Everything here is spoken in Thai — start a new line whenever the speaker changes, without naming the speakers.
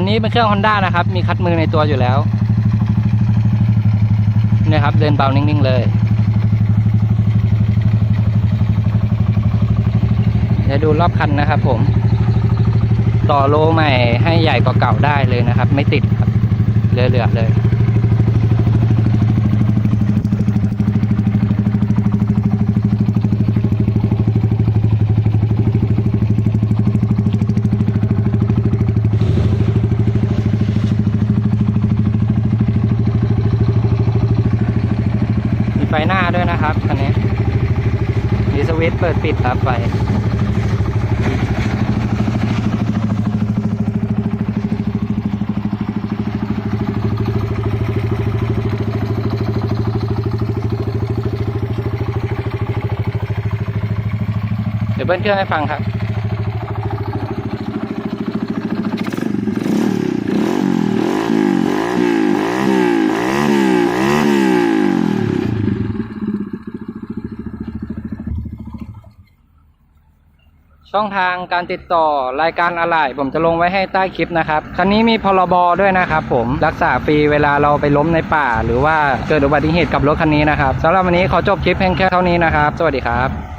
คันนี้เป็นเครื่อง Honda นะครับ มีคัดมือในตัวอยู่แล้วนี่ครับ เดินเบานิ่ง ๆ เลย เดี๋ยวดูรอบคันนะครับผม ต่อโลใหม่ให้ใหญ่กว่าเก่าได้เลยนะครับ ไม่ติดครับเหลือๆเลย ฟหน้าด้วยนะครับคันนี้มีสวิตช์เปิดปิดครับไฟเดี๋ยวเบิ้ลเครื่องให้ฟังครับ ช่องทางการติดต่อรายการอะไรผมจะลงไว้ให้ใต้คลิปนะครับ คันนี้มีพรบด้วยนะครับผมรักษาฟรีเวลาเราไปล้มในป่า หรือว่าเกิดอุบัติเหตุกับรถคันนี้นะครับสำหรับวันนี้ขอจบคลิปเพียงแค่เท่านี้นะครับ สวัสดีครับ